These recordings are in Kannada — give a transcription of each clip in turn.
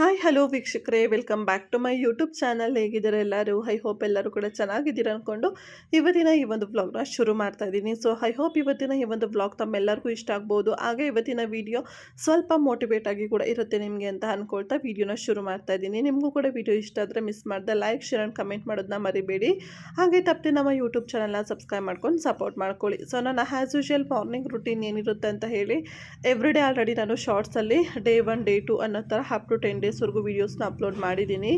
ಹಾಯ್ ಹಲೋ ವೀಕ್ಷಕರೇ. Welcome back to my YouTube channel ಹೇಗಿದ್ದಾರೆ ಎಲ್ಲರೂ? ಐ ಹೋಪ್ ಎಲ್ಲರೂ ಕೂಡ ಚೆನ್ನಾಗಿದ್ದೀರಾ ಅಂದ್ಕೊಂಡು ಇವತ್ತಿನ ಈ ಒಂದು ವ್ಲಾಗ್ನ ಶುರು ಮಾಡ್ತಾ ಇದ್ದೀನಿ. ಸೊ ಐ ಹೋಪ್ ಇವತ್ತಿನ ಈ ಒಂದು ವ್ಲಾಗ್ ತಮ್ಮೆಲ್ಲರಿಗೂ ಇಷ್ಟ ಆಗ್ಬೋದು. ಹಾಗೆ ಇವತ್ತಿನ ವಿಡಿಯೋ ಸ್ವಲ್ಪ ಮೋಟಿವೇಟ್ ಆಗಿ ಕೂಡ ಇರುತ್ತೆ ನಿಮಗೆ ಅಂತ ಅಂದ್ಕೊಳ್ತಾ ವಿಡಿಯೋನ ಶುರು ಮಾಡ್ತಾ ಇದ್ದೀನಿ. ನಿಮಗೂ ಕೂಡ ವಿಡಿಯೋ ಇಷ್ಟ ಆದರೆ ಮಿಸ್ ಮಾಡ್ದೆ ಲೈಕ್ ಶೇರ್ ಆ್ಯಂಡ್ ಕಮೆಂಟ್ ಮಾಡೋದನ್ನ ಮರಿಬೇಡಿ. ಹಾಗೆ ತಪ್ಪದೆ ನಮ್ಮ ಯೂಟ್ಯೂಬ್ ಚಾನಲ್ನ ಸಬ್ಸ್ಕ್ರೈಬ್ ಮಾಡ್ಕೊಂಡು ಸಪೋರ್ಟ್ ಮಾಡ್ಕೊಳ್ಳಿ. ಸೊ ನನ್ನ ಆ್ಯಸ್ ಯೂಶುವಲ್ ಮಾರ್ನಿಂಗ್ ರುಟೀನ್ ಏನಿರುತ್ತೆ ಅಂತ ಹೇಳಿ ಎವ್ರಿ ಡೇ ಆಲ್ರೆಡಿ ನಾನು ಶಾರ್ಟ್ಸಲ್ಲಿ ಡೇ ಒನ್ ಡೇ ಟು ಅನ್ನೋ ಥರ ಅಪ್ ಟು ಟೆನ್ ಡೇಸ್ವರೆಗೂ ವೀಡಿಯೋಸ್ನ ಅಪ್ಲೋಡ್ ಮಾಡಿದ್ದೀನಿ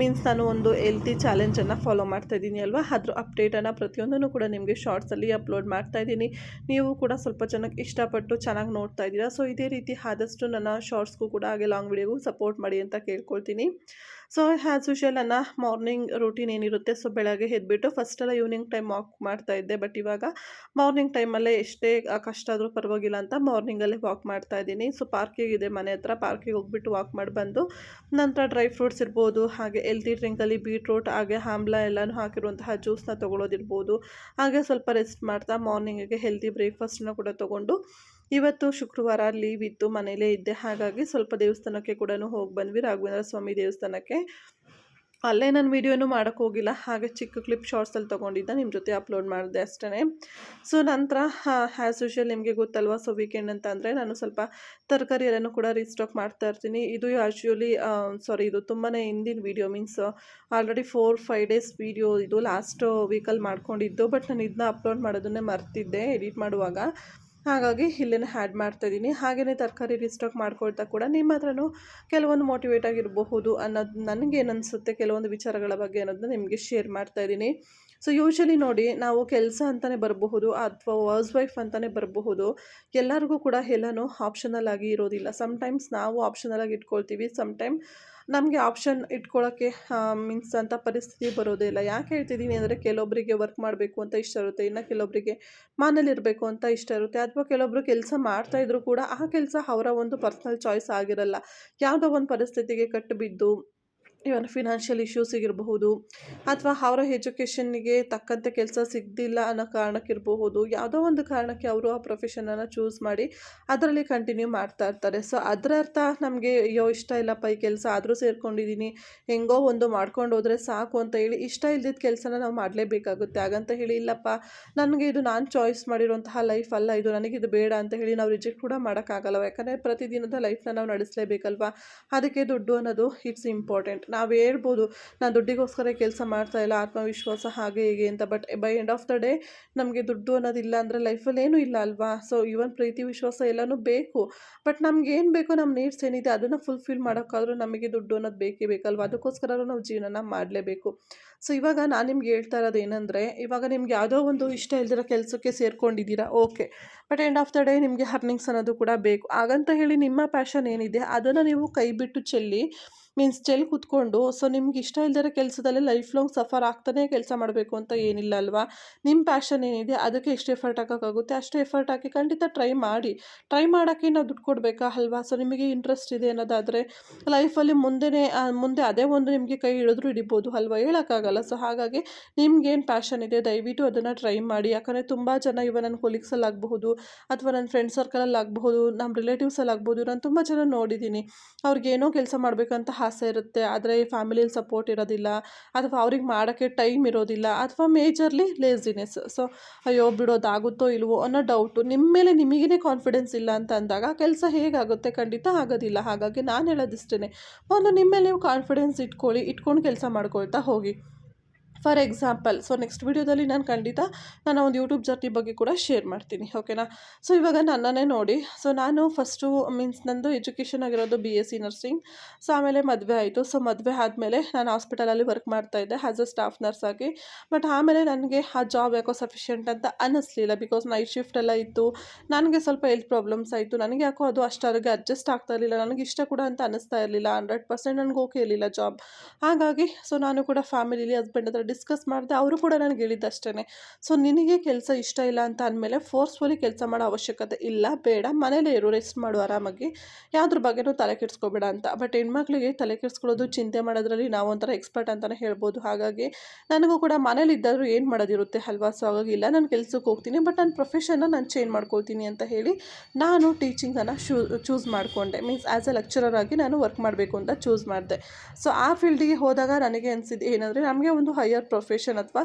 ಮೀನ್ಸ್ ನಾನು ಒಂದು ಎಲ್ತಿ ಚಾಲೆಂಜನ್ನು ಫಾಲೋ ಮಾಡ್ತಾ ಇದ್ದೀನಿ ಅಲ್ವಾ? ಅದ್ರ ಅಪ್ಡೇಟನ್ನು ಪ್ರತಿಯೊಂದನ್ನು ಕೂಡ ನಿಮಗೆ ಶಾರ್ಟ್ಸಲ್ಲಿ ಅಪ್ಲೋಡ್ ಮಾಡ್ತಾ ಇದ್ದೀನಿ ನೀವು ಕೂಡ ಸ್ವಲ್ಪ ಜನಕ್ಕೆ ಇಷ್ಟಪಟ್ಟು ಚೆನ್ನಾಗಿ ನೋಡ್ತಾ ಇದ್ದೀರಾ. ಸೊ ಇದೇ ರೀತಿ ಆದಷ್ಟು ನನ್ನ ಶಾರ್ಟ್ಸ್ಗೂ ಕೂಡ ಹಾಗೆ ಲಾಂಗ್ ವಿಡಿಯೋಗೂ ಸಪೋರ್ಟ್ ಮಾಡಿ ಅಂತ ಕೇಳ್ಕೊಳ್ತೀನಿ. ಸೊ ಆ್ಯಸ್ ಯುಶಲ್ ನನ್ನ ಮಾರ್ನಿಂಗ್ ರೂಟೀನ್ ಏನಿರುತ್ತೆ? ಸೊ ಬೆಳಗ್ಗೆ ಎದ್ಬಿಟ್ಟು ಫಸ್ಟೆಲ್ಲ ಈವ್ನಿಂಗ್ ಟೈಮ್ ವಾಕ್ ಮಾಡ್ತಾ ಇದ್ದೆ. ಬಟ್ ಇವಾಗ ಮಾರ್ನಿಂಗ್ ಟೈಮಲ್ಲೇ ಎಷ್ಟೇ ಕಷ್ಟ ಆದರೂ ಪರವಾಗಿಲ್ಲ ಅಂತ ಮಾರ್ನಿಂಗಲ್ಲೇ ವಾಕ್ ಮಾಡ್ತಾ ಇದ್ದೀನಿ. ಸೊ ಪಾರ್ಕಿಗೆ ಇದೆ ಮನೆ ಹತ್ರ. ಪಾರ್ಕಿಗೆ ಹೋಗ್ಬಿಟ್ಟು ವಾಕ್ ಮಾಡಿ ಬಂದು ನಂತರ ಡ್ರೈ ಫ್ರೂಟ್ಸ್ ಇರ್ಬೋದು, ಹಾಗೆ ಎಲ್ತಿ ಡ್ರಿಂಕಲ್ಲಿ ಬೀಟ್ರೂಟ್ ಹಾಗೆ ಆಮ್ಲ ಎಲ್ಲನೂ ಹಾಕಿರುವಂತಹ ಜ್ಯೂಸ್ನ ತೊಗೊಳೋದಿರ್ಬೋದು. ಹಾಗೆ ಸ್ವಲ್ಪ ರೆಸ್ಟ್ ಮಾಡ್ತಾ ಮಾರ್ನಿಂಗಿಗೆ ಹೆಲ್ತಿ ಬ್ರೇಕ್ಫಾಸ್ಟನ್ನ ಕೂಡ ತೊಗೊಂಡು ಇವತ್ತು ಶುಕ್ರವಾರ ಲೀವ್ ಇತ್ತು ಮನೇಲೇ ಇದ್ದೆ. ಹಾಗಾಗಿ ಸ್ವಲ್ಪ ದೇವಸ್ಥಾನಕ್ಕೆ ಕೂಡ ಹೋಗಿ ಬಂದ್ವಿ. ರಾಘವೇಂದ್ರ ಸ್ವಾಮಿ ದೇವಸ್ಥಾನಕ್ಕೆ. ಅಲ್ಲೇ ನಾನು ವೀಡಿಯೋನು ಹೋಗಿಲ್ಲ. ಹಾಗೆ ಚಿಕ್ಕ ಕ್ಲಿಪ್ ಶಾರ್ಟ್ಸಲ್ಲಿ ತೊಗೊಂಡಿದ್ದ. ನಿಮ್ಮ ಜೊತೆ ಅಪ್ಲೋಡ್ ಮಾಡಿದೆ ಅಷ್ಟೇ ಸೊ, ನಂತರ ಆ್ಯಸ್ ಯೂಶುವಲ್ ನಿಮಗೆ ಗೊತ್ತಲ್ವಾ ಸೊ ವೀಕೆಂಡ್ ಅಂತ ಅಂದರೆ ನಾನು ಸ್ವಲ್ಪ ತರಕಾರಿ ಎಲ್ಲನೂ ಕೂಡ ರೀಸ್ಟಾಕ್ ಮಾಡ್ತಾ ಇರ್ತೀನಿ. ಇದು ಆ್ಯಕ್ಚುಲಿ ಸಾರಿ ಇದು ತುಂಬಾ ಹಿಂದಿನ video means already four five days video ಇದು ಲಾಸ್ಟ್ ವೀಕಲ್ಲಿ ಮಾಡ್ಕೊಂಡಿದ್ದು. ಬಟ್ ನಾನು ಇದನ್ನ ಅಪ್ಲೋಡ್ ಮಾಡೋದನ್ನೇ ಮರ್ತಿದ್ದೆ. ಎಡಿಟ್ ಮಾಡುವಾಗ. ಹಾಗಾಗಿ ಇಲ್ಲೇ ಆ್ಯಡ್ ಮಾಡ್ತಾ ಇದ್ದೀನಿ ಹಾಗೆಯೇ ತರಕಾರಿ ರಿಸ್ಟಾಕ್ ಮಾಡ್ಕೊಳ್ತಾ ಕೂಡ ನಿಮ್ಮ ಹತ್ರನೂ ಕೆಲವೊಂದು ಮೋಟಿವೇಟ್ ಆಗಿರಬಹುದು ಅನ್ನೋದು, ನನಗೇನು ಅನಿಸುತ್ತೆ? ಕೆಲವೊಂದು ವಿಚಾರಗಳ ಬಗ್ಗೆ ಅನ್ನೋದನ್ನ ನಿಮಗೆ ಶೇರ್ ಮಾಡ್ತಾ ಇದ್ದೀನಿ. ಸೊ ಯೂಶ್ವಲಿ ನೋಡಿ, ನಾವು ಕೆಲಸ ಅಂತಲೇ ಬರಬಹುದು, ಅಥವಾ ವರ್ಸ್ ವೈಫ್ ಅಂತಲೇ ಬರಬಹುದು, ಎಲ್ಲರಿಗೂ ಕೂಡ ಎಲ್ಲನೂ ಆಪ್ಷನಲ್ ಆಗಿ ಇರೋದಿಲ್ಲ. ಸಮ್ಟೈಮ್ಸ್ ನಾವು ಆಪ್ಷನಲ್ ಆಗಿ ಇಟ್ಕೊಳ್ತೀವಿ ಸಮ್ಟೈಮ್ ನಮಗೆ ಆಪ್ಷನ್ ಇಟ್ಕೊಳ್ಳೋಕ್ಕೆ ಮೀನ್ಸ್ ಅಂತ ಪರಿಸ್ಥಿತಿ ಬರೋದೇ ಇಲ್ಲ. ಯಾಕೆ ಹೇಳ್ತಿದ್ದೀನಿ ಅಂದರೆ ಕೆಲವೊಬ್ಬರಿಗೆ ವರ್ಕ್ ಮಾಡಬೇಕು ಅಂತ ಇಷ್ಟ ಇರುತ್ತೆ, ಇನ್ನು ಕೆಲವೊಬ್ಬರಿಗೆ ಮನೇಲಿರಬೇಕು ಅಂತ ಇಷ್ಟ ಇರುತ್ತೆ, ಅಥವಾ ಕೆಲವೊಬ್ಬರು ಕೆಲಸ ಮಾಡ್ತಾ ಇದ್ರು ಕೂಡ ಆ ಕೆಲಸ ಅವರ ಒಂದು ಪರ್ಸ್ನಲ್ ಚಾಯ್ಸ್ ಆಗಿರಲ್ಲ. ಯಾವುದೋ ಒಂದು ಪರಿಸ್ಥಿತಿಗೆ ಕಟ್ಟು ಬಿದ್ದು ಇವನ್ ಫಿನಾನ್ಷಿಯಲ್ ಇರಬಹುದು ಅಥವಾ ಅವರ ಎಜುಕೇಷನ್ಗೆ ತಕ್ಕಂತೆ ಕೆಲಸ ಸಿಗದಿಲ್ಲ ಅನ್ನೋ ಕಾರಣಕ್ಕಿರಬಹುದು. ಯಾವುದೋ ಒಂದು ಕಾರಣಕ್ಕೆ ಅವರು ಆ ಪ್ರೊಫೆಷನನ್ನು ಚೂಸ್ ಮಾಡಿ ಅದರಲ್ಲಿ ಕಂಟಿನ್ಯೂ ಮಾಡ್ತಾ ಇರ್ತಾರೆ. ಸೊ ಅದರ ಅರ್ಥ ನಮಗೆ, ಅಯ್ಯೋ, ಇಷ್ಟ ಇಲ್ಲಪ್ಪ, ಈ ಕೆಲಸ ಆದರೂ ಸೇರ್ಕೊಂಡಿದ್ದೀನಿ ಹೆಂಗೋ ಒಂದು ಮಾಡ್ಕೊಂಡು ಹೋದರೆ ಸಾಕು ಅಂತ ಹೇಳಿ ಇಷ್ಟ ಇಲ್ದಿದ್ದ ಕೆಲಸನ ನಾವು ಮಾಡಲೇಬೇಕಾಗುತ್ತೆ. ಹಾಗಂತ ಹೇಳಿ, ಇಲ್ಲಪ್ಪ, ನನಗೆ ಇದು ನಾನು ಚಾಯ್ಸ್ ಮಾಡಿರುವಂತಹ ಲೈಫ್ ಅಲ್ಲ, ಇದು ನನಗೆ ಇದು ಬೇಡ ಅಂತ ಹೇಳಿ ನಾವು ರಿಜೆಕ್ಟ್ ಕೂಡ ಮಾಡೋಕ್ಕಾಗಲ್ಲ ಯಾಕಂದರೆ ಪ್ರತಿದಿನದ ಲೈಫ್ನ ನಾವು ನಡೆಸಲೇಬೇಕಲ್ವಾ? ಅದಕ್ಕೆ ದುಡ್ಡು ಅನ್ನೋದು ಇಟ್ಸ್ ಇಂಪಾರ್ಟೆಂಟ್ ನಾವು ಹೇಳ್ಬೋದು, ನಾನು ದುಡ್ಡಿಗೋಸ್ಕರ ಕೆಲಸ ಮಾಡ್ತಾ ಇಲ್ಲ, ಆತ್ಮವಿಶ್ವಾಸ ಹಾಗೆ ಹೀಗೆ ಅಂತ but by end of the day ನಮಗೆ ದುಡ್ಡು ಅನ್ನೋದಿಲ್ಲ ಅಂದರೆ ಲೈಫಲ್ಲಿ ಏನೂ ಇಲ್ಲ ಅಲ್ವಾ? ಸೊ ಈವನ್ ಪ್ರೀತಿ, ವಿಶ್ವಾಸ ಎಲ್ಲನೂ ಬೇಕು. ಬಟ್ ನಮ್ಗೆ ಏನು ಬೇಕೋ ನಮ್ಮ ನೀಡ್ಸ್ ಏನಿದೆ ಅದನ್ನು ಫುಲ್ಫಿಲ್ ಮಾಡೋಕ್ಕಾದ್ರೂ ನಮಗೆ ದುಡ್ಡು ಅನ್ನೋದು ಬೇಕೇ ಬೇಕಲ್ವಾ? ಅದಕ್ಕೋಸ್ಕರ ನಾವು ಜೀವನನ ಮಾಡಲೇಬೇಕು. ಸೊ ಇವಾಗ ನಾನು ನಿಮ್ಗೆ ಹೇಳ್ತಾ ಇರೋದು ಏನಂದರೆ, ಇವಾಗ ನಿಮ್ಗೆ ಯಾವುದೋ ಒಂದು ಇಷ್ಟ ಇಲ್ದಿರೋ ಕೆಲಸಕ್ಕೆ ಸೇರ್ಕೊಂಡಿದ್ದೀರಾ? Okay but end of the day ನಿಮಗೆ ಹರ್ನಿಂಗ್ಸ್ ಅನ್ನೋದು ಕೂಡ ಬೇಕು. ಹಾಗಂತ ಹೇಳಿ ನಿಮ್ಮ ಪ್ಯಾಷನ್ ಏನಿದೆ ಅದನ್ನು ನೀವು ಕೈ ಬಿಟ್ಟು ಚೆಲ್ಲಿ ಮೀನ್ಸ್ ಚೆಲ್ಲಿ ಕೂತ್ಕೊಂಡು ಸೊ ನಿಮ್ಗೆ ಇಷ್ಟ ಇಲ್ದಿರೋ ಕೆಲಸದಲ್ಲಿ ಲೈಫ್ ಲಾಂಗ್ ಸಫರ್ ಆಗ್ತಾನೆ ಕೆಲಸ ಮಾಡಬೇಕು ಅಂತ ಏನಿಲ್ಲ ಅಲ್ವಾ? ನಿಮ್ಮ ಪ್ಯಾಷನ್ ಏನಿದೆ ಅದಕ್ಕೆ ಎಷ್ಟು ಎಫರ್ಟ್ ಹಾಕೋಕ್ಕಾಗುತ್ತೆ ಅಷ್ಟು ಎಫರ್ಟ್ ಹಾಕಿ ಖಂಡಿತ ಟ್ರೈ ಮಾಡಿ. ಟ್ರೈ ಮಾಡೋಕ್ಕೆ ನಾವು ದುಡ್ಡು ಕೊಡಬೇಕಾ ಅಲ್ವಾ? ಸೊ ನಿಮಗೆ ಇಂಟ್ರೆಸ್ಟ್ ಇದೆ ಅನ್ನೋದಾದರೆ ಲೈಫಲ್ಲಿ ಮುಂದೆನೇ ಮುಂದೆ ಅದೇ ಒಂದು ನಿಮಗೆ ಕೈ ಹಿಡಿದ್ರು ಹಿಡಿಬೋದು ಅಲ್ವಾ? ಹೇಳೋಕ್ಕಾಗಲ್ಲ. ಸೊ ಹಾಗಾಗಿ ನಿಮ್ಗೇನು ಪ್ಯಾಷನ್ ಇದೆ ದಯವಿಟ್ಟು ಅದನ್ನು ಟ್ರೈ ಮಾಡಿ. ಯಾಕಂದರೆ ತುಂಬ ಜನ ಇವನನ್ನು ನನ್ನ ಕೊಲೀಗ್ಸಲ್ಲಿ ಆಗಬಹುದು. ಅಥವಾ ನನ್ನ ಫ್ರೆಂಡ್ ಸರ್ಕಲಲ್ಲಿ ಆಗಬಹುದು ನಮ್ಮ ರಿಲೇಟಿವ್ಸಲ್ಲಿ ಆಗ್ಬೋದು ನಾನು ತುಂಬ ಜನ ನೋಡಿದ್ದೀನಿ ಅವ್ರಿಗೇನೋ ಕೆಲಸ ಮಾಡಬೇಕಂತ ಆಸೆ ಇರುತ್ತೆ. ಆದರೆ ಫ್ಯಾಮಿಲಿಯಲ್ಲಿ ಸಪೋರ್ಟ್ ಇರೋದಿಲ್ಲ. ಅಥವಾ ಅವ್ರಿಗೆ ಮಾಡೋಕ್ಕೆ ಟೈಮ್ ಇರೋದಿಲ್ಲ. ಅಥವಾ ಮೇಜರ್ಲಿ ಲೇಸಿನೆಸ್ ಸೊ ಅಯ್ಯೋ ಬಿಡೋದಾಗುತ್ತೋ ಇಲ್ವೋ ಅನ್ನೋ ಡೌಟು ನಿಮ್ಮ ಮೇಲೆ ನಿಮಗೇ ಕಾನ್ಫಿಡೆನ್ಸ್ ಇಲ್ಲ ಅಂತ ಅಂದಾಗ ಕೆಲಸ ಹೇಗಾಗುತ್ತೆ? ಖಂಡಿತ ಆಗೋದಿಲ್ಲ. ಹಾಗಾಗಿ ನಾನು ಹೇಳೋದಿಷ್ಟೇ ಒಂದು ನಿಮ್ಮ ಮೇಲೆ ನೀವು ಕಾನ್ಫಿಡೆನ್ಸ್ ಇಟ್ಕೊಳ್ಳಿ. ಇಟ್ಕೊಂಡು ಕೆಲಸ ಮಾಡ್ಕೊಳ್ತಾ ಹೋಗಿ. ಫಾರ್ ಎಕ್ಸಾಂಪಲ್ ಸೊ ನೆಕ್ಸ್ಟ್ ವಿಡಿಯೋದಲ್ಲಿ ನಾನು ಖಂಡಿತ ನಾನು ಒಂದು ಯೂಟ್ಯೂಬ್ ಜರ್ನಿ ಬಗ್ಗೆ ಕೂಡ ಶೇರ್ ಮಾಡ್ತೀನಿ ಓಕೆನಾ ಸೊ ಇವಾಗ ನನ್ನನ್ನೇ ನೋಡಿ ಸೊ ನಾನು ಫಸ್ಟು ಮೀನ್ಸ್ ನಂದು ಎಜುಕೇಷನ್ ಆಗಿರೋದು B S C nursing so ಆಮೇಲೆ ಮದುವೆ ಆಯಿತು ಸೊ ಮದುವೆ ಆದಮೇಲೆ ನಾನು ಹಾಸ್ಪಿಟಲಲ್ಲಿ ವರ್ಕ್ ಮಾಡ್ತಾಯಿದ್ದೆ ಆ್ಯಸ್ ಅ ಸ್ಟಾಫ್ ನರ್ಸ್ ಆಗಿ ಬಟ್ ಆಮೇಲೆ ನನಗೆ ಆ ಜಾಬ್ ಯಾಕೋ ಸಫಿಷಿಯೆಂಟ್ ಅಂತ ಅನ್ನಿಸ್ಲಿಲ್ಲ ಬಿಕಾಸ್ ನೈಟ್ ಶಿಫ್ಟ್ ಎಲ್ಲ ಇತ್ತು, ನನಗೆ ಸ್ವಲ್ಪ ಹೆಲ್ತ್ ಪ್ರಾಬ್ಲಮ್ಸ್ ಆಯಿತು, ನನಗೆ ಯಾಕೋ ಅದು ಅಷ್ಟರಿಗೆ ಅಡ್ಜಸ್ಟ್ ಆಗ್ತಾ ಇರಲಿಲ್ಲ, ನನಗೆ ಇಷ್ಟ ಕೂಡ ಅಂತ ಅನ್ನಿಸ್ತಾ ಇರಲಿಲ್ಲ ಹಂಡ್ರೆಡ್ ಪರ್ಸೆಂಟ್ ನನಗೆ ಓಕೆ ಇರಲಿಲ್ಲ ಜಾಬ್ ಹಾಗಾಗಿ ಸೊ ನಾನು ಕೂಡ ಫ್ಯಾಮಿಲಿಲಿ ಹಸ್ಬೆಂಡ್ ಹತ್ರ ಡಿಸ್ಕಸ್ ಮಾಡಿದೆ ಅವರು ಕೂಡ ನನಗೆ ಹೇಳಿದ್ದಷ್ಟೇ ಸೊ, ನಿನಗೆ ಕೆಲಸ ಇಷ್ಟ ಇಲ್ಲ ಅಂತ ಅಂದಮೇಲೆ ಫೋರ್ಸ್ಫುಲಿ ಕೆಲಸ ಮಾಡೋ ಅವಶ್ಯಕತೆ ಇಲ್ಲ, ಬೇಡ, ಮನೇಲೇ ಇರು ರೆಸ್ಟ್ ಮಾಡು, ಆರಾಮಾಗಿ. ಯಾವುದ್ರ ಬಗ್ಗೆನೂ ತಲೆ ಕೆಡಿಸ್ಕೋಬೇಡ ಅಂತ. ಬಟ್ ಹೆಣ್ಮಕ್ಳಿಗೆ ತಲೆ ಕೆಡಿಸ್ಕೊಳ್ಳೋದು, ಚಿಂತೆ ಮಾಡೋದ್ರಲ್ಲಿ ನಾವು ಒಂಥರ ಎಕ್ಸ್ಪರ್ಟ್ ಅಂತಲೇ ಹೇಳ್ಬೋದು. ಹಾಗಾಗಿ ನನಗೂ ಕೂಡ ಮನೇಲಿ ಇದ್ದಾದರೂ ಏನು ಮಾಡೋದಿರುತ್ತೆ ಅಲ್ವಾ? ಸೊ ಹಾಗಾಗಿ ಇಲ್ಲ, ನಾನು ಕೆಲಸಕ್ಕೆ ಹೋಗ್ತೀನಿ ಬಟ್ ನನ್ನ ಪ್ರೊಫೆಷನ್ನ ನಾನು ಚೇಂಜ್ ಮಾಡ್ಕೊಳ್ತೀನಿ ಅಂತ ಹೇಳಿ ನಾನು ಟೀಚಿಂಗನ್ನು ಶೂ ಚೂಸ್ ಮಾಡಿಕೊಂಡೆ. ಮೀನ್ಸ್ ಆ್ಯಸ್ ಎ ಲೆಕ್ಚರರ್ ಆಗಿ ನಾನು ವರ್ಕ್ ಮಾಡಬೇಕು ಅಂತ ಚೂಸ್ ಮಾಡಿದೆ. ಸೊ ಆ ಫೀಲ್ಡಿಗೆ ಹೋದಾಗ ನನಗೆ ಅನಿಸಿದ್ದು ಏನಂದರೆ, ನಮಗೆ ಒಂದು ಹೈಯರ್ ಪ್ರೊಫೆಷನ್ ಅಥವಾ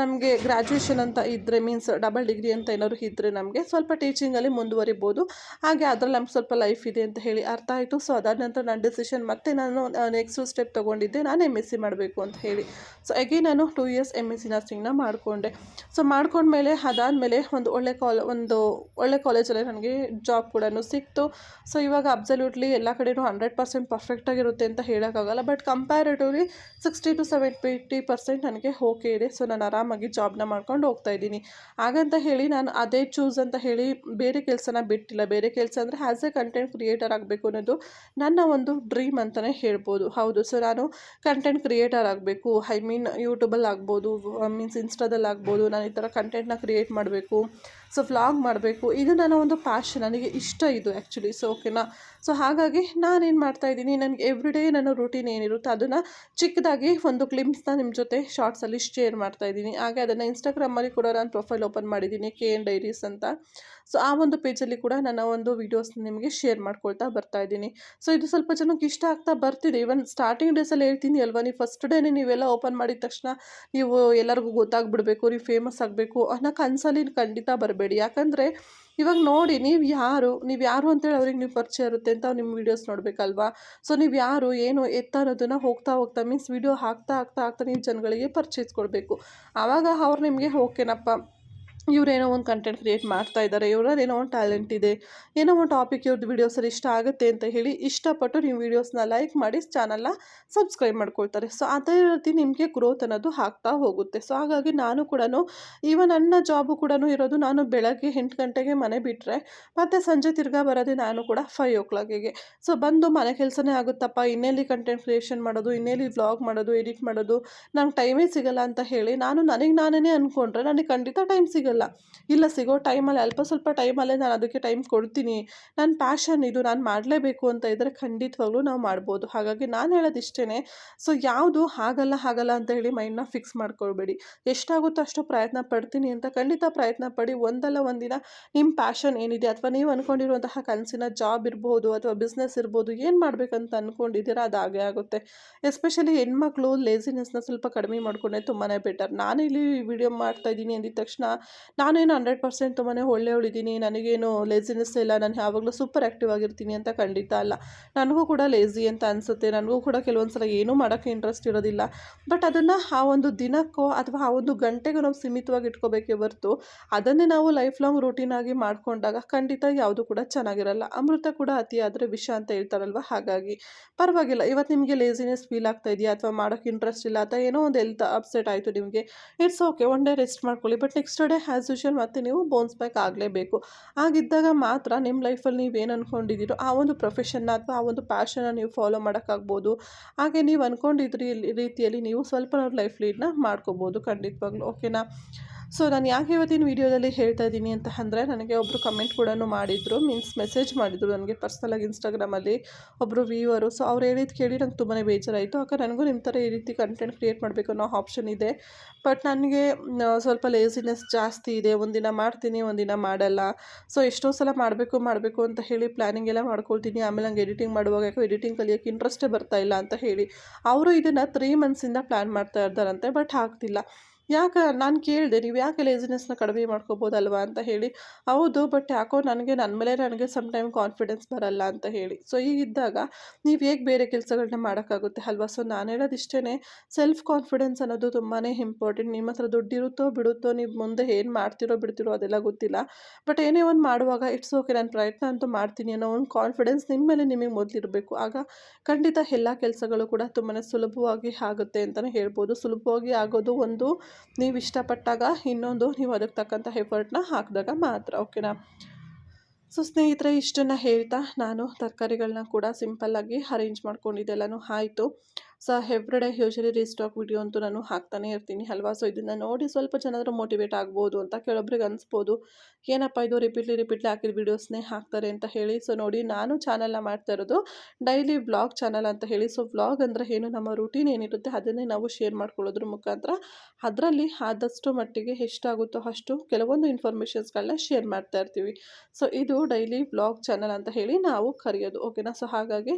ನಮಗೆ ಗ್ರ್ಯಾಜುಯೇಷನ್ ಅಂತ ಇದ್ದರೆ ಮೀನ್ಸ್ ಡಬಲ್ ಡಿಗ್ರಿ ಅಂತ ಏನಾದ್ರು ಇದ್ದರೆ ನಮಗೆ ಸ್ವಲ್ಪ ಟೀಚಿಂಗಲ್ಲಿ ಮುಂದುವರಿಬೋದು. ಹಾಗೆ ಅದರಲ್ಲಿ ನಮ್ಗೆ ಸ್ವಲ್ಪ ಲೈಫ್ ಇದೆ ಅಂತ ಹೇಳಿ ಅರ್ಥ ಆಯಿತು. ಸೊ ಅದಾದ ನಂತರ ನನ್ನ ಡಿಸಿಷನ್ ಮತ್ತೆ ನಾನು ನೆಕ್ಸ್ಟ್ ಸ್ಟೆಪ್ ತೊಗೊಂಡಿದ್ದೆ. ನಾನು ಎಂ ಎಸ್ ಸಿ ಮಾಡಬೇಕು ಅಂತ ಹೇಳಿ. ಸೊ ಅಗೇನ್ ನಾನು two years M S C ನರ್ಸಿಂಗ್ನ ಮಾಡಿಕೊಂಡೆ. ಸೊ ಮಾಡ್ಕೊಂಡ್ಮೇಲೆ ಅದಾದಮೇಲೆ ಒಂದು ಒಳ್ಳೆ ಕಾಲ ಒಂದು ಒಳ್ಳೆ ಕಾಲೇಜಲ್ಲಿ ನನಗೆ ಜಾಬ್ ಕೂಡ ಸಿಕ್ತು. ಸೊ ಇವಾಗ ಅಬ್ಸಲ್ಯೂಟ್ಲಿ ಎಲ್ಲ ಕಡೆಯೂ ಹಂಡ್ರೆಡ್ ಪರ್ಸೆಂಟ್ ಪರ್ಫೆಕ್ಟಾಗಿರುತ್ತೆ ಅಂತ ಹೇಳೋಕ್ಕಾಗಲ್ಲ. But comparatively sixty to seventy percent ನನಗೆ ಓಕೆ ಇದೆ. ಸೊ, ನಾನು ಆರಾಮಾಗಿ ಜಾಬ್ನ ಮಾಡ್ಕೊಂಡು ಹೋಗ್ತಾ ಇದ್ದೀನಿ. ಹಾಗಂತ ಹೇಳಿ ನಾನು ಅದೇ ಚೂಸ್ ಅಂತ ಹೇಳಿ ಬೇರೆ ಕೆಲಸನ ಬಿಟ್ಟಿಲ್ಲ. ಬೇರೆ ಕೆಲಸ ಅಂದರೆ ಆ್ಯಸ್ ಎ ಕಂಟೆಂಟ್ ಕ್ರಿಯೇಟರ್ ಆಗಬೇಕು ಅನ್ನೋದು ನನ್ನ ಒಂದು ಡ್ರೀಮ್ ಅಂತಲೇ ಹೇಳ್ಬೋದು. ಹೌದು ಸೊ ನಾನು ಕಂಟೆಂಟ್ ಕ್ರಿಯೇಟರ್ ಆಗಬೇಕು. ಐ ಮೀನ್ ಯೂಟ್ಯೂಬಲ್ಲಿ ಆಗ್ಬೋದು ಮೀನ್ಸ್ ಇನ್ಸ್ಟಾದಲ್ಲಿ ಆಗ್ಬೋದು ನಾನು ಈ ಥರ ಕಂಟೆಂಟ್ನ ಕ್ರಿಯೇಟ್ ಮಾಡಬೇಕು. ಸೊ ವ್ಲಾಗ್ ಮಾಡಬೇಕು. ಇದು ನನ್ನ ಒಂದು ಪ್ಯಾಷನ್ ನನಗೆ ಇಷ್ಟ ಇದು ಆ್ಯಕ್ಚುಲಿ ಸೊ ಓಕೆನಾ ಸೊ ಹಾಗಾಗಿ ನಾನೇನು ಮಾಡ್ತಾಯಿದ್ದೀನಿ ನನಗೆ ಎವ್ರಿ ಡೇ ನನ್ನ ರೂಟೀನ್ ಏನಿರುತ್ತೆ, ಅದನ್ನು ಚಿಕ್ಕದಾಗಿ ಒಂದು ಕ್ಲಿಮ್ಸ್ನ ನಿಮ್ಮ ಜೊತೆ ಶಾರ್ಟ್ಸಲ್ಲಿ ಶೇರ್ ಮಾಡ್ತಾಯಿದ್ದೀನಿ ಹಾಗೆ ಅದನ್ನು ಇನ್ಸ್ಟಾಗ್ರಾಮಲ್ಲಿ ಕೂಡ ನಾನು ಪ್ರೊಫೈಲ್ ಓಪನ್ ಮಾಡಿದ್ದೀನಿ ಕೆ ಎನ್ ಡೈರೀಸ್ ಅಂತ. ಸೊ ಆ ಒಂದು ಪೇಜಲ್ಲಿ ಕೂಡ ನನ್ನ ಒಂದು ವೀಡಿಯೋಸ್ ನಿಮಗೆ ಶೇರ್ ಮಾಡ್ಕೊಳ್ತಾ ಬರ್ತಾ ಇದ್ದೀನಿ. ಸೊ ಇದು ಸ್ವಲ್ಪ ಜನಕ್ಕೆ ಇಷ್ಟ ಆಗ್ತಾ ಬರ್ತಿದೆ. ಇವನ್ ಸ್ಟಾರ್ಟಿಂಗ್ ಡೇಸಲ್ಲಿ ಹೇಳ್ತೀನಿ ಅಲ್ವಾ, ನೀವು ಫಸ್ಟ್ ಡೇನೇ ನೀವೆಲ್ಲ ಓಪನ್ ಮಾಡಿದ ತಕ್ಷಣ ನೀವು ಎಲ್ಲರಿಗೂ ಗೊತ್ತಾಗ್ಬಿಡ್ಬೇಕು, ನೀವು ಫೇಮಸ್ ಆಗಬೇಕು ಅನ್ನೋ ಕನಸಲ್ಲಿ ಖಂಡಿತ ಬರಬೇಡಿ. ಯಾಕಂದರೆ ಇವಾಗ ನೋಡಿ, ನೀವು ಯಾರು ನೀವು ಯಾರು ಅಂತೇಳಿ ಅವ್ರಿಗೆ ನೀವು ಪರಿಚಯ ಇರುತ್ತೆ ಅಂತ ನಿಮ್ಮ ವೀಡಿಯೋಸ್ ನೋಡಬೇಕಲ್ವಾ? ಸೊ ನೀವು ಯಾರು, ಏನು, ಎತ್ತ ಅನ್ನೋದನ್ನು ಹೋಗ್ತಾ ಹೋಗ್ತಾ ಮೀನ್ಸ್ ವೀಡಿಯೋ ಹಾಕ್ತಾ ಹಾಕ್ತಾ ಹಾಕ್ತಾ ನೀವು ಜನಗಳಿಗೆ ಪರಿಚಯಿಸ್ಕೊಡ್ಬೇಕು. ಆವಾಗ ಅವ್ರು ನಿಮಗೆ ಓಕೆನಪ್ಪ ಇವರೇನೋ ಒಂದು ಕಂಟೆಂಟ್ ಕ್ರಿಯೇಟ್ ಮಾಡ್ತಾ ಇದ್ದಾರೆ ಏನೋ ಒಂದು ಟ್ಯಾಲೆಂಟ್ ಇದೆ, ಏನೋ ಒಂದು ಟಾಪಿಕ್ ಇವ್ರದ್ದು ವೀಡಿಯೋಸಲ್ಲಿ ಇಷ್ಟ ಆಗುತ್ತೆ ಅಂತ ಹೇಳಿ ಇಷ್ಟಪಟ್ಟು ನಿಮ್ಮ ವೀಡಿಯೋಸ್ನ ಲೈಕ್ ಮಾಡಿ ಚಾನಲ್ನ ಸಬ್ಸ್ಕ್ರೈಬ್ ಮಾಡ್ಕೊಳ್ತಾರೆ. ಸೊ ಅದೇ ರೀತಿ ನಿಮಗೆ ಗ್ರೋತ್ ಅನ್ನೋದು ಆಗ್ತಾ ಹೋಗುತ್ತೆ. ಸೊ ಹಾಗಾಗಿ ನಾನು ಕೂಡ ಈವನ್ ನನ್ನ ಜಾಬು ಕೂಡ ಇರೋದು ನಾನು ಬೆಳಗ್ಗೆ ಎಂಟು ಗಂಟೆಗೆ ಮನೆ ಬಿಟ್ಟರೆ ಮತ್ತು ಸಂಜೆ ತಿರ್ಗಾ ಬರೋದೇ ನಾನು ಕೂಡ ಫೈವ್ ಓ ಕ್ಲಾಕಿಗೆ ಸೊ ಬಂದು ಮನೆ ಕೆಲಸನೇ ಆಗುತ್ತಪ್ಪ ಇನ್ನೇಲಿ ಕಂಟೆಂಟ್ ಕ್ರಿಯೇಷನ್ ಮಾಡೋದು, ಇನ್ನೆಲ್ಲಿ ವ್ಲಾಗ್ ಮಾಡೋದು ಎಡಿಟ್ ಮಾಡೋದು, ನಂಗೆ ಟೈಮೇ ಸಿಗಲ್ಲ ಅಂತ ಹೇಳಿ ನಾನು ನನಗೆ ನಾನೇ ಅಂದ್ಕೊಂಡ್ರೆ ನನಗೆ ಖಂಡಿತ ಟೈಮ್ ಸಿಗಲ್ಲ. ಇಲ್ಲ, ಸಿಗೋ ಟೈಮಲ್ಲಿ, ಅಲ್ಪ ಸ್ವಲ್ಪ ಟೈಮಲ್ಲೇ ನಾನು ಅದಕ್ಕೆ ಟೈಮ್ ಕೊಡ್ತೀನಿ. ನನ್ನ ಪ್ಯಾಷನ್ ಇದು, ನಾನು ಮಾಡಲೇಬೇಕು ಅಂತ ಇದ್ದರೆ ಖಂಡಿತವಾಗ್ಲೂ ನಾವು ಮಾಡ್ಬೋದು. ಹಾಗಾಗಿ ನಾನು ಹೇಳೋದು ಇಷ್ಟೇ ಸೊ ಯಾವುದು ಆಗಲ್ಲ ಆಗಲ್ಲ ಅಂತ ಹೇಳಿ ಮೈಂಡ್ನ ಫಿಕ್ಸ್ ಮಾಡ್ಕೊಳ್ಬೇಡಿ. ಎಷ್ಟಾಗುತ್ತೋ ಅಷ್ಟು ಪ್ರಯತ್ನ ಪಡ್ತೀನಿ ಅಂತ ಖಂಡಿತ ಪ್ರಯತ್ನ ಪಡಿ. ಒಂದಲ್ಲ ಒಂದಿನ ನಿಮ್ಮ ಪ್ಯಾಷನ್ ಏನಿದೆ ಅಥವಾ ನೀವು ಅಂದ್ಕೊಂಡಿರುವಂತಹ ಕನಸಿನ ಜಾಬ್ ಇರ್ಬೋದು ಅಥವಾ ಬಿಸ್ನೆಸ್ ಇರ್ಬೋದು, ಏನು ಮಾಡಬೇಕಂತ ಅಂದ್ಕೊಂಡಿದ್ದೀರಾ ಅದು ಹಾಗೆ ಆಗುತ್ತೆ. ಎಸ್ಪೆಷಲಿ ಹೆಣ್ಮಕ್ಳು ಲೇಸಿನೆಸ್ನ ಸ್ವಲ್ಪ ಕಡಿಮೆ ಮಾಡ್ಕೊಂಡೆ ತುಂಬಾ ಬೆಟರ್ ನಾನು ಇಲ್ಲಿ ವಿಡಿಯೋ ಮಾಡ್ತಾ ಇದ್ದೀನಿ ಅಂದಿದ ತಕ್ಷಣ ನಾನೇನು ಹಂಡ್ರೆಡ್ ಪರ್ಸೆಂಟ್ ತುಂಬಾ ಒಳ್ಳೆಯವಳಿದ್ದೀನಿ, ನನಗೇನು ಲೇಸಿನೆಸ್ ಇಲ್ಲ, ನಾನು ಯಾವಾಗಲೂ ಸೂಪರ್ ಆ್ಯಕ್ಟಿವ್ ಆಗಿರ್ತೀನಿ ಅಂತ ಖಂಡಿತ ಅಲ್ಲ. ನನಗೂ ಕೂಡ ಲೇಸಿ ಅಂತ ಅನಿಸುತ್ತೆ, ನನಗೂ ಕೂಡ ಕೆಲವೊಂದು ಸಲ ಏನೂ ಮಾಡೋಕ್ಕೆ ಇಂಟ್ರೆಸ್ಟ್ ಇರೋದಿಲ್ಲ. ಬಟ್ ಅದನ್ನು ಆ ಒಂದು ದಿನಕ್ಕೋ ಅಥವಾ ಆ ಒಂದು ಗಂಟೆಗೂ ನಾವು ಸೀಮಿತವಾಗಿ ಇಟ್ಕೋಬೇಕೇ ಹೊರ್ತು, ಅದನ್ನೇ ನಾವು ಲೈಫ್ ಲಾಂಗ್ ರೂಟೀನಾಗಿ ಮಾಡಿಕೊಂಡಾಗ ಖಂಡಿತ ಯಾವುದು ಕೂಡ ಚೆನ್ನಾಗಿರಲ್ಲ. ಅಮೃತ ಕೂಡ ಅತಿ ವಿಷ ಅಂತ ಹೇಳ್ತಾರಲ್ವ, ಹಾಗಾಗಿ. ಪರವಾಗಿಲ್ಲ, ಇವತ್ತು ನಿಮಗೆ ಲೇಸಿನೆಸ್ ಫೀಲ್ ಆಗ್ತಾ ಇದೆಯಾ ಅಥವಾ ಮಾಡೋಕ್ಕೆ ಇಂಟ್ರೆಸ್ಟ್ ಇಲ್ಲ ಅಥವಾ ಏನೋ ಒಂದು ಹೆಲ್ತ್ ಅಪ್ಸೆಟ್ ಆಯಿತು ನಿಮಗೆ. It's okay one day rest ಮಾಡ್ಕೊಳ್ಳಿ but next day as usual ಮತ್ತೆ ನೀವು ಬೋನ್ಸ್ ಬ್ಯಾಕ್ ಆಗಲೇಬೇಕು. ಆಗಿದ್ದಾಗ ಮಾತ್ರ ನಿಮ್ಮ ಲೈಫಲ್ಲಿ ನೀವೇನು ಅಂದ್ಕೊಂಡಿದ್ದೀರೋ ಆ ಒಂದು ಪ್ರೊಫೆಷನ್ನ ಅಥವಾ ಆ ಒಂದು ಪ್ಯಾಷನ್ನ ನೀವು ಫಾಲೋ ಮಾಡೋಕ್ಕಾಗ್ಬೋದು. ಹಾಗೆ ನೀವು ಅಂದ್ಕೊಂಡಿದ್ರಿ ರೀತಿಯಲ್ಲಿ ನೀವು ಸ್ವಲ್ಪ ಲೈಫ್ ಲೀಡ್ನ ಮಾಡ್ಕೋಬೋದು ಖಂಡಿತವಾಗ್ಲೂ. ಓಕೆನಾ ಸೊ ನಾನು ಯಾಕೆ ಇವತ್ತಿನ ವೀಡಿಯೋದಲ್ಲಿ ಹೇಳ್ತಾ ಇದ್ದೀನಿ ಅಂತ ಅಂದರೆ, ನನಗೆ ಒಬ್ಬರು ಕಮೆಂಟ್ ಕೂಡ ಮಾಡಿದರು. ಮೀನ್ಸ್ ಮೆಸೇಜ್ ಮಾಡಿದರು ನನಗೆ ಪರ್ಸ್ನಲಾಗಿ ಇನ್ಸ್ಟಾಗ್ರಾಮಲ್ಲಿ ಒಬ್ಬರು ವ್ಯೂವರು ಸೊ ಅವ್ರು ಹೇಳಿದ್ದು ಕೇಳಿ ನಂಗೆ ತುಂಬಾ ಬೇಜಾರಾಯಿತು. ಅಕ್ಕ, ನನಗೂ ನಿಮ್ಮ ಥರ ಈ ರೀತಿ ಕಂಟೆಂಟ್ ಕ್ರಿಯೇಟ್ ಮಾಡಬೇಕು ಅನ್ನೋ ಆಪ್ಷನ್ ಇದೆ. ಬಟ್ ನನಗೆ ಸ್ವಲ್ಪ ಲೇಸಿನೆಸ್ ಜಾಸ್ತಿ ಇದೆ. ಒಂದಿನ ಮಾಡ್ತೀನಿ, ಒಂದಿನ ಮಾಡಲ್ಲ. ಸೊ ಎಷ್ಟೋ ಸಲ ಮಾಡಬೇಕು ಮಾಡಬೇಕು ಅಂತ ಹೇಳಿ ಪ್ಲ್ಯಾನಿಂಗ್ ಎಲ್ಲ ಮಾಡ್ಕೊಳ್ತೀನಿ. ಆಮೇಲೆ ನಂಗೆ ಎಡಿಟಿಂಗ್ ಮಾಡುವಾಗ ಯಾಕೋ ಎಡಿಟಿಂಗ್ ಕಲಿಯೋಕ್ಕೆ ಇಂಟ್ರೆಸ್ಟೇ ಬರ್ತಾ ಇಲ್ಲ ಅಂತ ಹೇಳಿ. ಅವರು ಇದನ್ನು ತ್ರೀ ಮಂತ್ಸಿಂದ ಪ್ಲ್ಯಾನ್ ಮಾಡ್ತಾ ಇದ್ದಾರಂತೆ ಬಟ್ ಆಗ್ತಿಲ್ಲ. ಯಾಕೆ ನಾನು ಕೇಳಿದೆ, ನೀವು ಯಾಕೆ ಲೇಸಿನೆಸ್ನ ಕಡಿಮೆ ಮಾಡ್ಕೋಬೋದಲ್ವಾ ಅಂತ ಹೇಳಿ. ಹೌದು ಬಟ್ ಯಾಕೋ ನನಗೆ ನನ್ನ ಮೇಲೆ ನನಗೆ ಸಮ್ ಟೈಮ್ ಕಾನ್ಫಿಡೆನ್ಸ್ ಬರಲ್ಲ ಅಂತ ಹೇಳಿ. ಸೊ ಈಗಿದ್ದಾಗ ನೀವು ಹೇಗೆ ಬೇರೆ ಕೆಲಸಗಳನ್ನ ಮಾಡೋಕ್ಕಾಗುತ್ತೆ ಅಲ್ವಾ? ಸೊ ನಾನು ಹೇಳೋದು ಇಷ್ಟೇ ಸೆಲ್ಫ್ ಕಾನ್ಫಿಡೆನ್ಸ್ ಅನ್ನೋದು ತುಂಬಾ ಇಂಪಾರ್ಟೆಂಟ್ ನಿಮ್ಮ ಹತ್ರ ದುಡ್ಡಿರುತ್ತೋ ಬಿಡುತ್ತೋ, ನೀವು ಮುಂದೆ ಏನು ಮಾಡ್ತಿರೋ ಬಿಡ್ತಿರೋ ಅದೆಲ್ಲ ಗೊತ್ತಿಲ್ಲ. ಬಟ್ ಏನೇ ಒಂದು ಮಾಡುವಾಗ ಇಟ್ಸ್ ಓಕೆ ನಾನು ಪ್ರಯತ್ನ ಅಂತೂ ಮಾಡ್ತೀನಿ ಅನ್ನೋ ಒಂದು ಕಾನ್ಫಿಡೆನ್ಸ್ ನಿಮ್ಮ ಮೇಲೆ ನಿಮಗೆ ಮೊದಲಿರಬೇಕು. ಆಗ ಖಂಡಿತ ಎಲ್ಲ ಕೆಲಸಗಳು ಕೂಡ ತುಂಬಾ ಸುಲಭವಾಗಿ ಆಗುತ್ತೆ ಅಂತಲೇ ಹೇಳ್ಬೋದು. ಸುಲಭವಾಗಿ ಆಗೋದು ಒಂದು ನೀವು ಇಷ್ಟಪಟ್ಟಾಗ ಇನ್ನೊಂದು ನೀವು ಅದಕ್ಕೆ ತಕ್ಕಂಥ ಎಫರ್ಟ್ನ ಹಾಕಿದಾಗ ಮಾತ್ರ, ಓಕೆನಾ? ಸೊ, ಸ್ನೇಹಿತರೆ, ಇಷ್ಟನ್ನು ಹೇಳ್ತಾ ನಾನು ತರಕಾರಿಗಳನ್ನ ಕೂಡ ಸಿಂಪಲ್ಲಾಗಿ ಅರೇಂಜ್ ಮಾಡ್ಕೊಂಡಿದ್ದೆಲ್ಲನೂ ಆಯಿತು. So everyday usually restock video ಅಂತೂ ನಾನು ಹಾಕ್ತಾನೆ ಇರ್ತೀನಿ, ಅಲ್ವಾ? ಸೊ ಇದನ್ನು ನೋಡಿ ಸ್ವಲ್ಪ ಜನಾದರೂ ಮೋಟಿವೇಟ್ ಆಗ್ಬೋದು ಅಂತ ಕೆಲವೊಬ್ರಿಗೆ ಅನಿಸ್ಬೋದು. ಏನಪ್ಪ ಇದು? ರಿಪೀಟ್ಲಿ ರಿಪೀಟ್ಲಿ ಹಾಕಿದ ವೀಡಿಯೋಸ್ನೇ ಹಾಕ್ತಾರೆ ಅಂತ ಹೇಳಿ. ಸೊ ನೋಡಿ, ನಾನು ಚಾನಲ್ನ ಮಾಡ್ತಾ ಇರೋದು ಡೈಲಿ ಬ್ಲಾಗ್ ಚಾನಲ್ ಅಂತ ಹೇಳಿ. ಸೊ ವ್ಲಾಗ್ ಅಂದರೆ ಏನು? ನಮ್ಮ ರೂಟೀನ್ ಏನಿರುತ್ತೆ ಅದನ್ನೇ ನಾವು ಶೇರ್ ಮಾಡ್ಕೊಳ್ಳೋದ್ರ ಮುಖಾಂತರ ಅದರಲ್ಲಿ ಆದಷ್ಟು ಮಟ್ಟಿಗೆ ಎಷ್ಟಾಗುತ್ತೋ ಅಷ್ಟು ಕೆಲವೊಂದು ಇನ್ಫಾರ್ಮೇಷನ್ಸ್ಗಳನ್ನ ಶೇರ್ ಮಾಡ್ತಾ ಇರ್ತೀವಿ. ಸೊ ಇದು ಡೈಲಿ ವ್ಲಾಗ್ ಚಾನಲ್ ಅಂತ ಹೇಳಿ ನಾವು ಕರೆಯೋದು. ಓಕೆನಾ ಸೊ ಹಾಗಾಗಿ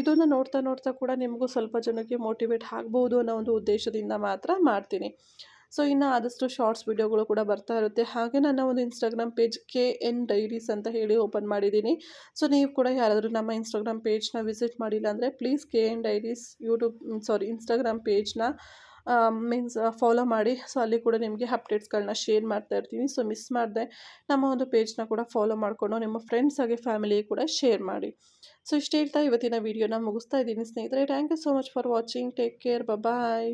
ಇದನ್ನು ನೋಡ್ತಾ ನೋಡ್ತಾ ಕೂಡ ನಿಮಗೂ ಸ್ವಲ್ಪ ಜನಕ್ಕೆ ಮೋಟಿವೇಟ್ ಆಗ್ಬೋದು ಅನ್ನೋ ಒಂದು ಉದ್ದೇಶದಿಂದ ಮಾತ್ರ ಮಾಡ್ತೀನಿ. ಸೊ, ಇನ್ನು ಆದಷ್ಟು ಶಾರ್ಟ್ಸ್ ವೀಡಿಯೋಗಳು ಕೂಡ ಬರ್ತಾ ಇರುತ್ತೆ. ಹಾಗೆ ನನ್ನ ಒಂದು Instagram page K N diaries ಅಂತ ಹೇಳಿ ಓಪನ್ ಮಾಡಿದ್ದೀನಿ. ಸೊ, ನೀವು ಕೂಡ ಯಾರಾದರೂ ನಮ್ಮ ಇನ್ಸ್ಟಾಗ್ರಾಮ್ ಪೇಜ್ನ ವಿಸಿಟ್ ಮಾಡಿಲ್ಲ ಅಂದರೆ please K N diaries YouTube sorry Instagram ಪೇಜ್ನ means follow ಮಾಡಿ. ಸೊ ಅಲ್ಲಿ ಕೂಡ ನಿಮಗೆ ಅಪ್ಡೇಟ್ಸ್ಗಳನ್ನ ಶೇರ್ ಮಾಡ್ತಾ ಇರ್ತೀನಿ. ಸೊ ಮಿಸ್ ಮಾಡಿದೆ. ನಮ್ಮ ಒಂದು ಪೇಜ್ನ ಕೂಡ ಫಾಲೋ ಮಾಡಿಕೊಂಡು ನಿಮ್ಮ ಫ್ರೆಂಡ್ಸ್ ಹಾಗೆ ಫ್ಯಾಮಿಲಿ ಕೂಡ ಶೇರ್ ಮಾಡಿ. ಸೊ ಇಷ್ಟು ಹೇಳ್ತಾ ಇವತ್ತಿನ ವೀಡಿಯೋನ ಮುಗಿಸ್ತಾ ಇದ್ದೀನಿ ಸ್ನೇಹಿತರೆ. Thank you so much for watching take care bye